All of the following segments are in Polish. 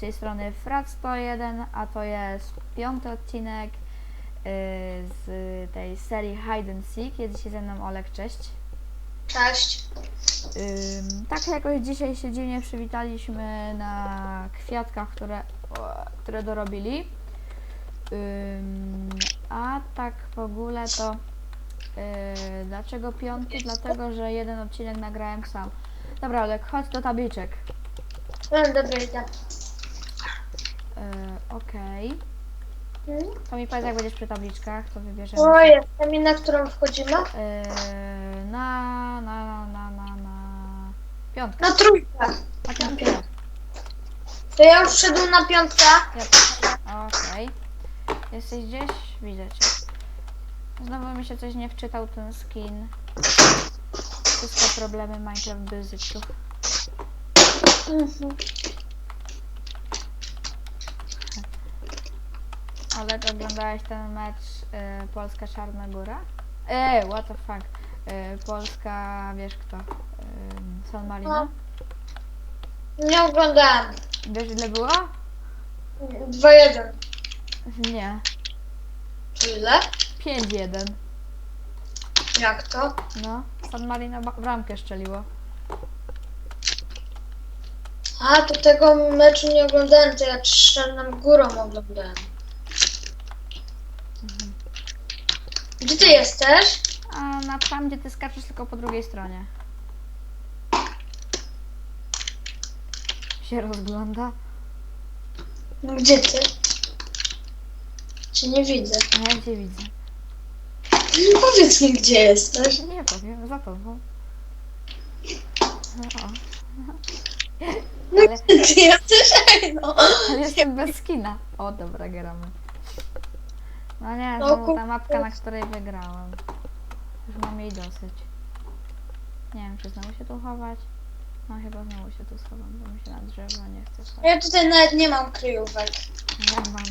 z tej strony Frat101, a to jest piąty odcinek y, z tej serii Hide and Seek. Jest dzisiaj ze mną Olek, cześć. Cześć. Ym, tak jakoś dzisiaj się dziwnie przywitaliśmy na kwiatkach, które, o, które dorobili. Ym, a tak w ogóle to yy, dlaczego piąty? Dlatego, że jeden odcinek nagrałem sam. Dobra, Olek, chodź do tabliczek. No dobra, idę. Yy, Okej. To mi powiedz, jak będziesz przy tabliczkach, to wybierzemy. O, jestem i na którą wchodzimy? Yy, na, na, na, na, na piątkę. Na trójkę. Na piątkę. To ja już wszedłem na piątkę. Ja- Okej. Jesteś gdzieś? Widzę cię. Znowu mi się coś nie wczytał ten skin. Wszystko problemy Minecraft Basicsów. Mhm. Ale oglądałeś ten mecz y, Polska-Czarna Góra? Ej, what the fuck. Y, Polska, wiesz kto? Y, San Marino? No. Nie oglądałem. Wiesz ile było? 2-1. Nie. Ile? 5-1. Jak to? No. San Marino ba- bramkę szczeliło. A, to tego meczu nie oglądałem, to ja Czarną Górą oglądałem. Gdzie ty jesteś? A na tam, gdzie ty skaczesz, tylko po drugiej stronie. Się rozgląda. No, Gdzie ty? Cię nie widzę. A ja cię widzę. Powiedz mi, gdzie jesteś. Nie powiem, za tobą. No, o, No, Ale- gdzie ty jesteś? Ej, no. ale jestem bez skina. O, dobra, gramy. No nie, No, znowu ku- ta mapka, na której wygrałam. Już mam jej dosyć. Nie wiem, czy znowu się tu chować. No chyba znowu się tu schowam, bo mi się na drzewo nie chce schować. Ja tutaj nawet nie mam kryjówek. Ja mam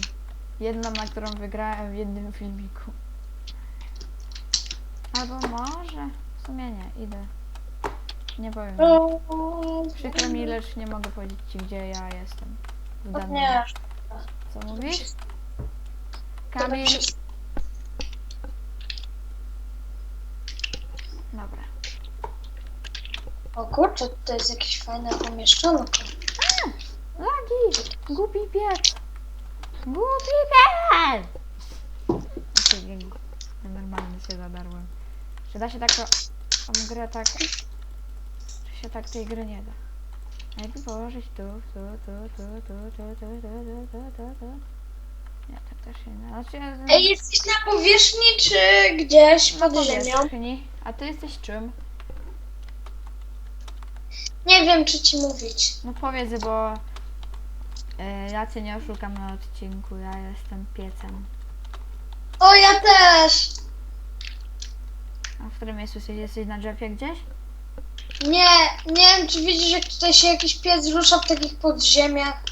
jedną, na którą wygrałem w jednym filmiku. Albo może? W sumie nie, idę. Nie powiem. Przykro mi, lecz nie mogę powiedzieć ci, gdzie ja jestem. W danym... Nie, Co mówisz? Przez- Dobra. O kurczę, to jest jakieś fajne pomieszczonko. Lagi! Głupi pies! Głupi pies! Normalnie się zadarłem. Czy da się tak tą grę tak... Czy się tak tej gry nie da? Jakby położyć tu, tu, tu, tu, tu, tu, tu, tu, tu, tu, tu, tu. Nie, tak też się nie da. Znaczy, Ej, jesteś na powierzchni czy gdzieś pod ziemią? powierzchni. A ty jesteś czym? Nie wiem, czy ci mówić. No powiedz, bo e, ja cię nie oszukam na odcinku, ja jestem piecem. O, ja też! A w którym miejscu jesteś? Jesteś na drzewie gdzieś? Nie, nie wiem, czy widzisz, jak tutaj się jakiś piec rusza w takich podziemiach.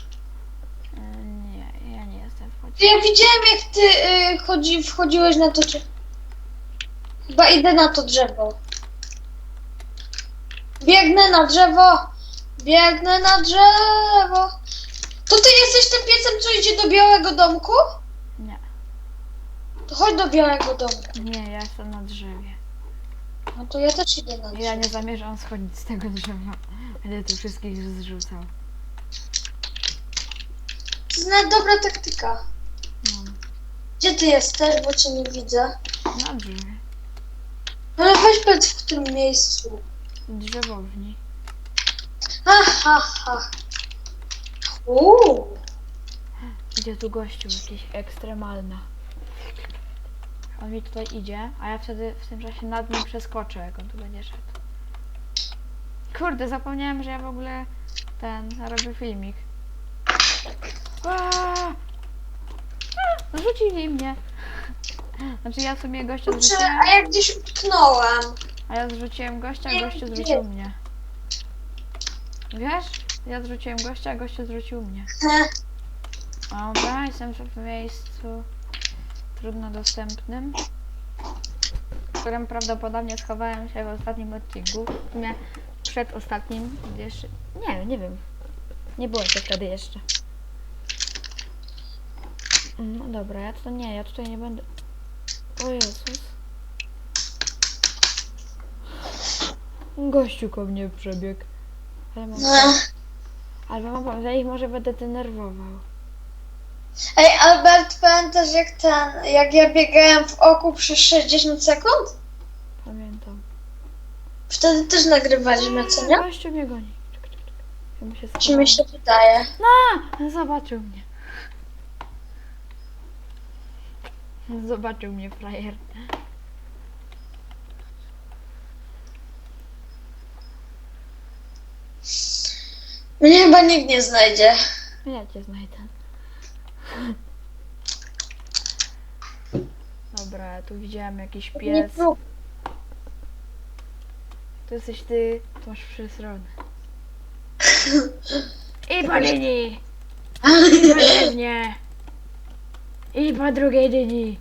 E, nie, ja nie jestem w To chodzie. ja widziałem, jak ty y, chodzi, wchodziłeś na to drzewo. Chyba idę na to drzewo. Biegnę na drzewo! Biegnę na drzewo! To ty jesteś tym piecem, co idzie do białego domku? Nie, To chodź do białego domku. nie, ja jestem na drzewie. No to ja też idę na drzewo. Ja nie zamierzam schodzić z tego drzewa. Będę tu wszystkich zrzucał. To jest nawet dobra taktyka. Gdzie ty jesteś, bo cię nie widzę. na drzewie. No ale weź powiedz w którym miejscu. Drzewowni. Ha, ha, ha. Uuu. Idzie tu gościu jakiś ekstremalna. On mi tutaj idzie, a ja wtedy w tym czasie nad nim przeskoczę, jak on tu będzie szedł. Kurde, zapomniałem, że ja w ogóle ten robię filmik. Aaa! Rzucili mnie. Znaczy ja sobie gościa Kurczę, zrzuciłem, a ja gdzieś utknąłem. a ja zrzuciłem gościa, a Nie, gościu gdzie? zrzucił mnie. Wiesz? Ja zrzuciłem gościa, a gościu zrzucił mnie. Dobra, jestem w miejscu trudno dostępnym, w którym prawdopodobnie schowałem się w ostatnim odcinku. Nie, przed ostatnim, gdyż... Nie, nie wiem. Nie było cię wtedy jeszcze. No dobra, ja to nie, ja tutaj nie będę. O Jezus. Gościu ko mnie przebiegł. Ale mam, Ech. ale mam pomysł, ja ich może będę denerwował. Ej, Albert, pamiętasz jak ten, jak ja biegałem w oku przez 60 sekund? Pamiętam. Wtedy też nagrywaliśmy, co nie? Gościu mnie goni. Ja mu się Czy mi się wydaje? No, zobaczył mnie. Zobaczył mnie frajer. Mnie chyba nikt nie znajdzie. Ja cię znajdę. Dobra, tu widziałem jakiś Nie pies. prób. To jesteś ty, to masz po linii! I po mnie! I po drugiej linii!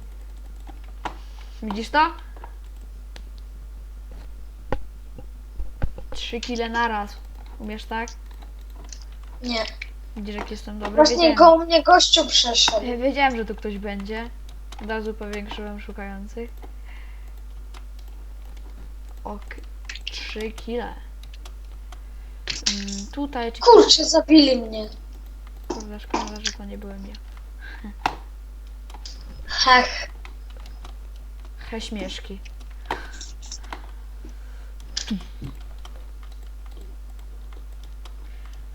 Widzisz to? Trzy kile naraz. Umiesz tak? Nie. Widzisz jak jestem dobry? Właśnie Wiedziałem. koło mnie gościu przeszedł. Ja wiedziałem, że tu ktoś będzie. Od razu powiększyłem szukających. Ok, 3 kile. Mm, tutaj, Kurczę, zabili mnie. kurde, szkoda, że to nie byłem ja. Hech. He śmieszki.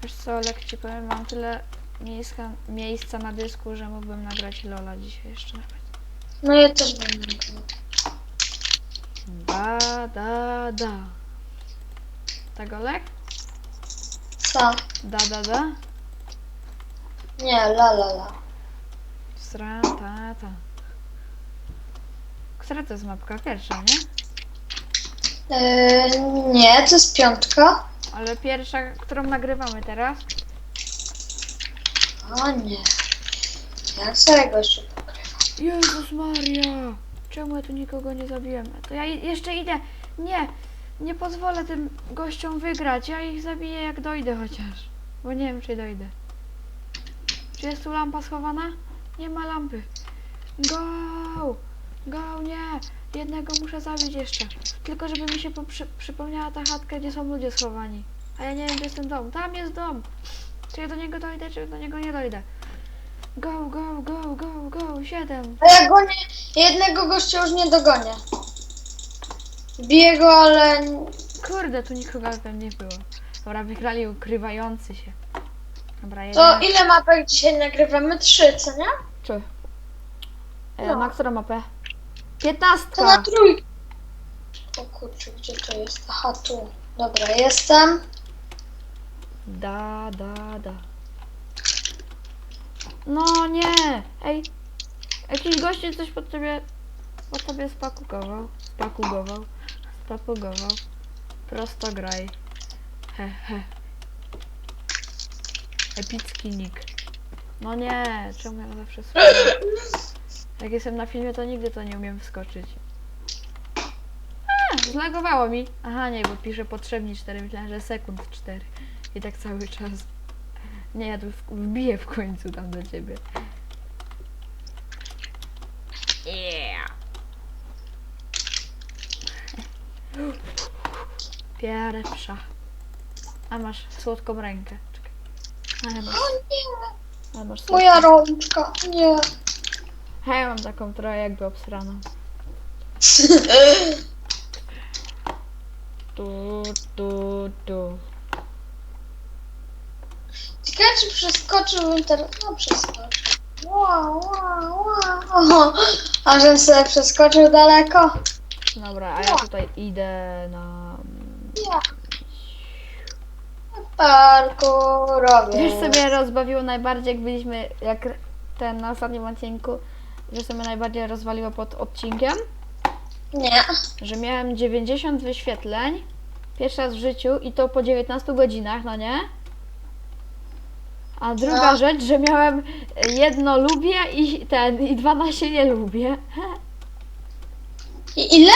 Wiesz co, Olek, ci powiem, mam tyle miejsca, miejsca na dysku, że mógłbym nagrać Lola dzisiaj jeszcze nawet. No ja też będę nagrywał. Da, da, da. Tak, Olek? Co? Da, da, da. Nie, la la la. Sra, ta, ta. To jest mapka? Pierwsza, nie? Yy, nie, to jest piątka. Ale pierwsza, którą nagrywamy teraz. O nie. Jak sobie gościu pokrywa? Jezus Maria! Czemu ja tu nikogo nie zabiłem? To ja i- jeszcze idę. Nie! Nie pozwolę tym gościom wygrać. Ja ich zabiję jak dojdę chociaż. Bo nie wiem czy dojdę. Czy jest tu lampa schowana? Nie ma lampy. Go! Go, nie! Jednego muszę zabić jeszcze. Tylko żeby mi się poprzy- przypomniała ta chatka, gdzie są ludzie schowani. A ja nie wiem, gdzie jest ten dom. Tam jest dom! Czy ja do niego dojdę, czy do niego nie dojdę? Go, go, go, go, go! Siedem! A ja gonię, jednego gościa już nie dogonię. Biję go, ale Kurde, tu nikogo tam nie było. Dobra, wygrali ukrywający się. Dobra, to ile mapek dzisiaj nagrywamy? Trzy, co nie? Czy? E, No. Na którą mapę? To na Piętnastka! trójkę. O kurczę, gdzie to jest? Aha, tu. Dobra, jestem. Da, da, da. No nie! Ej! Jakiś gościu coś pod ciebie... pod tobie spakugował. Spakugował. Spakugował. Prosto graj. He, he. Epicki nick. No nie, czemu ja zawsze schodzę? Jak jestem na filmie, to nigdy to nie umiem wskoczyć. A, zlagowało mi. Aha, nie, bo pisze potrzebni 4, myślałem, że sekund 4. I tak cały czas. Nie, ja tu wbiję w końcu tam do ciebie. Yeah. Pierwsza. A masz słodką rękę. Czekaj. Ale masz, O nie, ale masz słodką. moja rączka. Nie. A ja mam taką trochę jakby obsraną. Tu, tu, tu. Ciekawe, czy przeskoczył teraz. No, przeskoczył. Wow, wow, wow. A żebym sobie przeskoczył daleko? Dobra, a ja tutaj idę na... Ja. Parku robię. Wiesz, co mnie rozbawiło najbardziej, jak byliśmy, jak ten na ostatnim odcinku, że sobie najbardziej rozwaliło pod odcinkiem, Nie. że miałem 90 wyświetleń, pierwszy raz w życiu i to po 19 godzinach, no nie? A druga No. rzecz, że miałem jedno lubię i ten, i 12 nie lubię. I ile?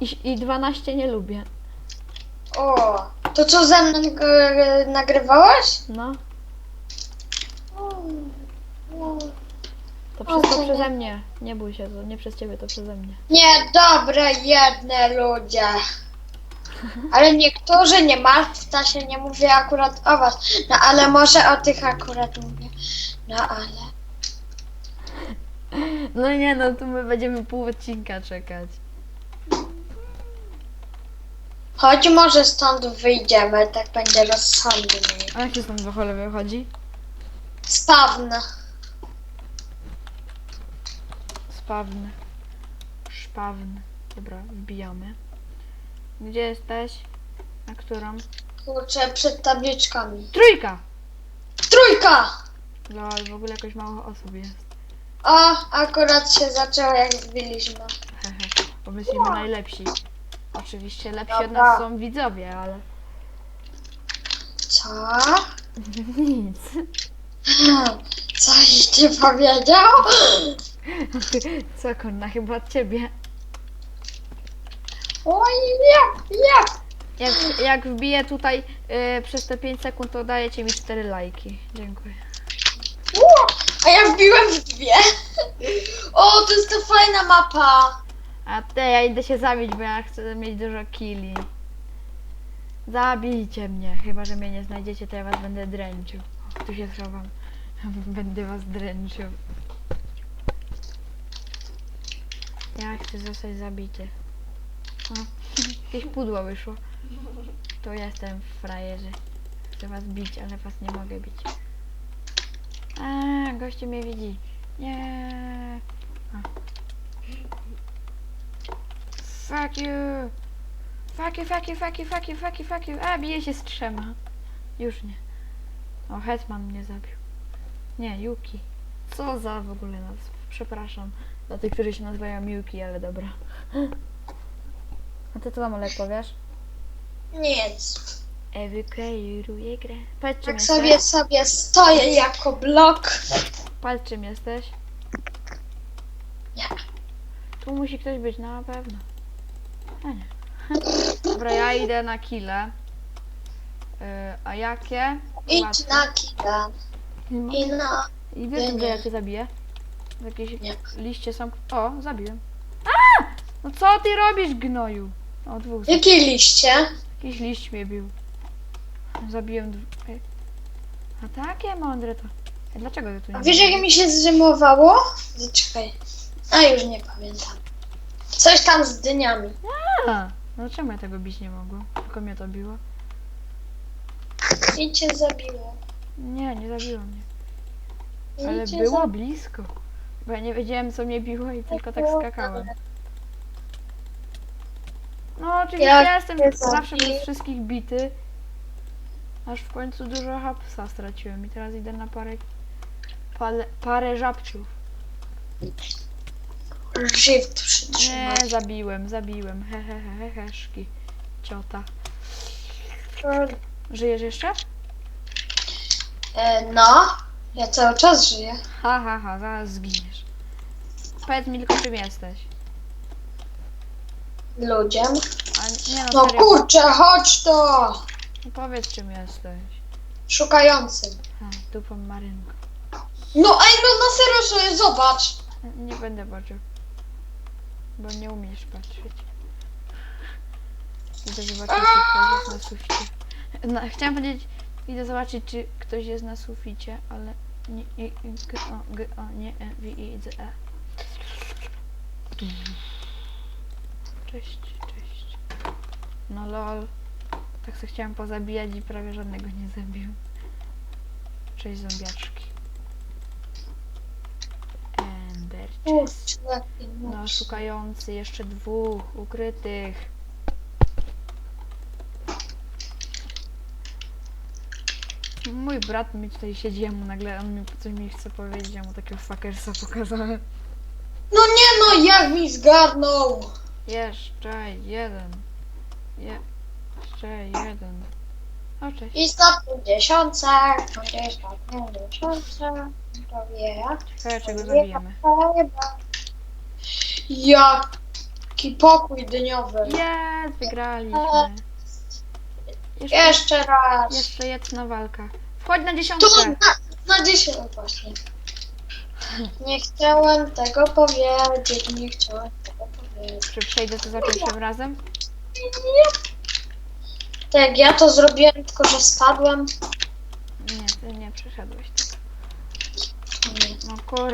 I, i 12 nie lubię. O, to co ze mną e, nagrywałeś? No. To wszystko to przeze nie. mnie. Nie bój się, to nie przez ciebie, to przeze mnie. Niedobre jedne ludzie. Ale niektórzy nie martwcie się, nie mówię akurat o was. No ale może o tych akurat mówię. No ale. No nie, no tu my będziemy pół odcinka czekać. Chodź może stąd wyjdziemy, tak będzie rozsądniej. A jak się stąd w cholerę wychodzi? Spawne. Spawny. Szpawny. Dobra, wbijamy. Gdzie jesteś? Na którą? Kurczę, przed tabliczkami. Trójka! Trójka! Lol, w ogóle jakoś mało osób jest. O, akurat się zaczęło jak zbiliśmy. Hehe, bo my jesteśmy najlepsi. Oczywiście lepsi od nas są widzowie, ale Co? nic. Coś ty powiedział? Co kurna, chyba od ciebie. Oj, nie, nie. Jak, jak wbiję tutaj y, przez te 5 sekund, to dajecie mi 4 lajki. Dziękuję. A ja wbiłem w dwie. O, to jest ta fajna mapa. A te, ja idę się zabić, bo ja chcę mieć dużo killi. Zabijcie mnie, chyba że mnie nie znajdziecie, to ja was będę dręczył. Tu się schowam. Będę was dręczył. Ja chcę zostać zabity. O, jakieś pudło wyszło. To jestem w frajerze. Chcę was bić, ale was nie mogę bić. A, goście mnie widzi. Nie. Fuck you! Fuck you, fuck you, fuck you, fuck you, fuck you, fuck you. A, bije się z trzema. Już nie. O, Hetman mnie zabił. Nie, Yuki. Co za w ogóle nazw? Przepraszam dla tych, którzy się nazywają Yuki, ale dobra. A ty co tam Olek powiesz? Nic. Ewy kreiruje grę. Patrz czym Tak jesteś. sobie sobie stoję jako blok. Patrz czym jesteś. Nie. Tu musi ktoś być, na pewno. A nie. Dobra, ja idę na kile. Yy, a jakie? Idź Łatwe. na kida. I na... I wiesz, że ja cię zabiję? Jakieś Nie. liście są... O, zabiłem. A! No co ty robisz, gnoju? O, dwóch. Jakie liście? Jakiś liść mnie bił. Zabiłem dwóch. Ej. A takie mądre to. Ej, dlaczego ty tu nie A wiesz jak mi się zrymowało? Zaczekaj. A już nie pamiętam. Coś tam z dyniami. A, no czemu ja tego bić nie mogłem? Tylko mnie to biło. I cię zabiło. Nie, nie zabiło mnie. I Ale cię było blisko. Bo ja nie wiedziałem co mnie biło i tylko tak było skakałem. No oczywiście ja jestem zawsze przez wszystkich bity. Aż w końcu dużo hapsa straciłem i teraz idę na parę parę, parę żabciów. Nie, przytrzymać. zabiłem, zabiłem. He he he he heszki. Ciota. Żyjesz jeszcze? E, no, ja cały czas żyję. Ha ha ha, zaraz zginiesz. Powiedz mi tylko czym jesteś. Ludziem. A nie no, No serio. kurczę, chodź to! No powiedz czym jesteś. Szukającym. Ha, dupą marynką. No ej, no na serio sobie zobacz. Nie będę patrzył. Bo nie umiesz patrzeć. Idę zobaczyć, na suficie. No, chciałam powiedzieć, idę zobaczyć, czy ktoś jest na suficie, ale nie, i, g, o, g, o, nie, e, wi, i, d, e. Cześć, cześć. No lol. Tak sobie chciałam pozabijać i prawie żadnego nie zabiłem. Cześć zombiaczki. Ember chest. Kurczę, jaki No, szukający jeszcze dwóch ukrytych. Mój brat mi tutaj siedzi, ja mu nagle, on mi coś mi chce powiedzieć, ja mu takiego fuckersa pokazałem. No nie no, jak mi zgarnął. Jeszcze jeden. Je, jeszcze jeden. O, cześć. I stopniu dziesiące, gdzieś stopniu dziesiące, to wie. Ciekawe, czego zabijemy. Jaki pokój dyniowy. Jest, wygraliśmy. Jeszcze, Jeszcze raz. jeszcze jedna walka. Wchodź na Tu dziesiątkę. na, na dziesięć właśnie. Nie chciałem tego powiedzieć, nie chciałem tego powiedzieć. Czy przejdę to za pierwszym razem? Tak, ja to zrobiłem, tylko że spadłem. Nie, ty nie przeszedłeś. No kur...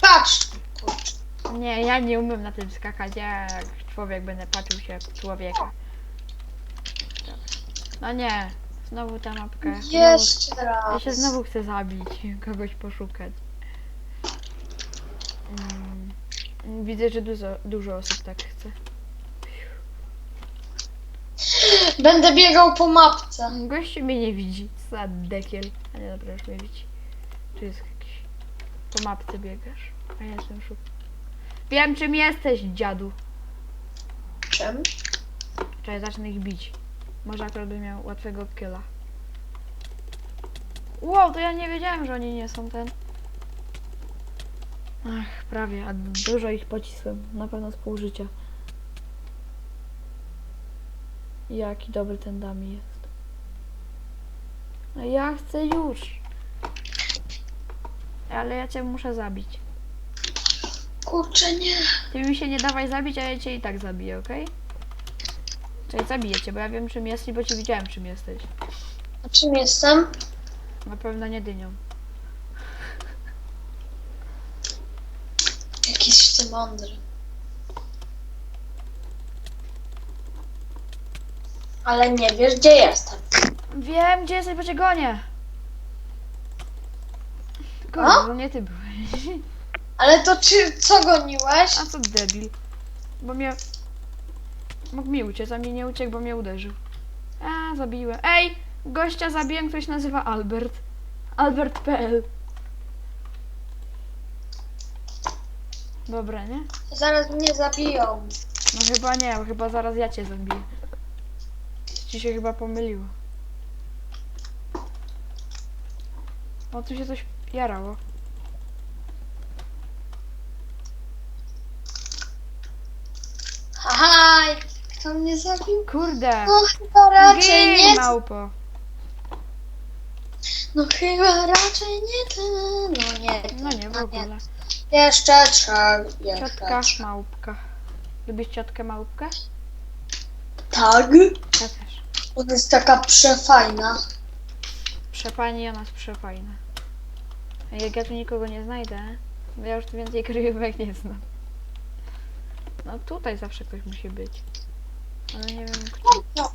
Patrz! Kurczę. Nie, ja nie umiem na tym skakać. Ja jak człowiek będę patrzył się jak człowieka. No nie, znowu ta mapka. Znowu, Jeszcze ja raz. się znowu chcę zabić, kogoś poszukać. Mm, widzę, że dużo, dużo osób tak chce. Będę biegał po mapce. Gościu mnie nie widzi. Sad dekiel. A nie, dobra, już mnie widzi. Tu jest jakiś... Po mapce biegasz. A ja jestem szuk. Wiem, czym jesteś, dziadu. Czym? Czekaj, zacznę ich bić. Może akurat bym miał łatwego killa. Wow, to ja nie wiedziałem, że oni nie są ten. Ach, prawie, a dużo ich pocisłem. Na pewno z pół życia. Jaki dobry ten dami jest. No ja chcę już. Ale ja cię muszę zabić. Kurczę, nie. Ty mi się nie dawaj zabić, a ja cię i tak zabiję, okej? Czyli zabiję cię, bo ja wiem czym jesteś, bo cię widziałem czym jesteś. A czym jestem? Na pewno nie dynią. Jakiś ty mądry. Ale nie wiesz, gdzie jestem. Wiem, gdzie jesteś, bo cię gonię. A? Kurde, no nie ty byłeś. Ale to czy co goniłeś? A co debil? Bo mnie... Mógł mi uciec, a mnie nie uciekł, bo mnie uderzył. A, zabiłem. Ej! Gościa zabiłem, ktoś nazywa Albert. Albert.pl Dobra, nie? Zaraz mnie zabiją. No chyba nie, bo chyba zaraz ja cię zabiję. Ci się chyba pomyliło. O, tu się coś jarało. Haha, kto mnie zabił? Kurde! No chyba raczej Gej, nie. małpo! No chyba raczej nie ten. No nie. No nie, w no ogóle. Jeszcze trzeba. Jeszcze Ciotka trzeba. małpka. Lubisz ciotkę małpkę? Tak. Ja też. Ona jest taka przefajna. Przepani, ona jest przefajna. Jak ja tu nikogo nie znajdę, bo ja już tu więcej kryjówek nie znam. No tutaj zawsze ktoś musi być. Ale nie wiem kto. No.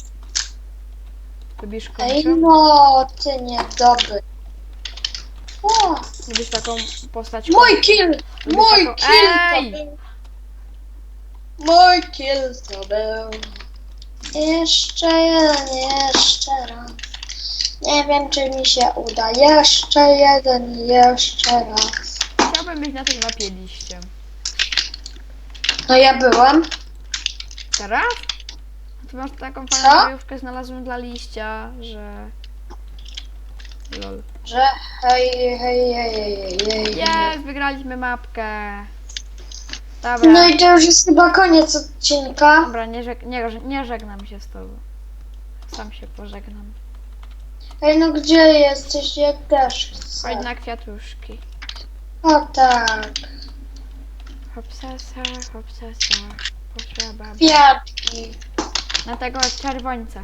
Lubisz Ej no, ty niedobry. O, Lubisz taką postać mój kill! Lubisz Mój taką- kill Ej! to był. Mój kill to był. Jeszcze jeden, jeszcze raz. Nie wiem, czy mi się uda. Jeszcze jeden, jeszcze raz. Chciałbym być na tej mapie liściem. No ja byłem. Teraz? Tu masz taką Co? fajną kryjówkę znalazłem dla liścia, że... Lol. Że hej, hej, hej, hej, hej. Jest, wygraliśmy mapkę. Dobra. No i to już jest chyba koniec odcinka. Dobra, nie, żeg nie, nie żegnam się z tobą. Sam się pożegnam. Ej, no gdzie jesteś? Ja też chcę. Chodź na kwiatuszki. O tak. Hopsasa, hopsasa, potrzeba. Kwiatki. Na tego czerwońca.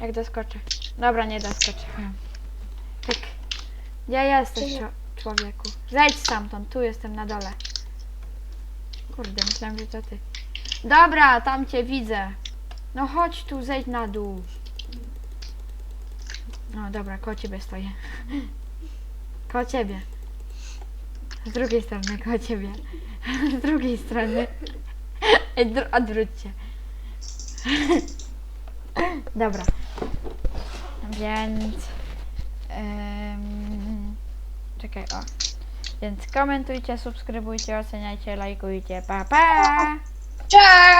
Jak doskoczę. Dobra, nie doskoczę. Tyk. Gdzie jesteś, czo- człowieku? Zejdź stamtąd, tu jestem na dole. Kurde, myślałem, że to ty. Dobra, tam cię widzę. No chodź tu, zejdź na dół. No dobra, koło ciebie stoję. Koło ciebie. Z drugiej strony, koło ciebie. Z drugiej strony. Ej. Dobra. Więc... em, czekaj, o. Więc komentujcie, subskrybujcie, oceniajcie, lajkujcie. Pa, pa! Cześć!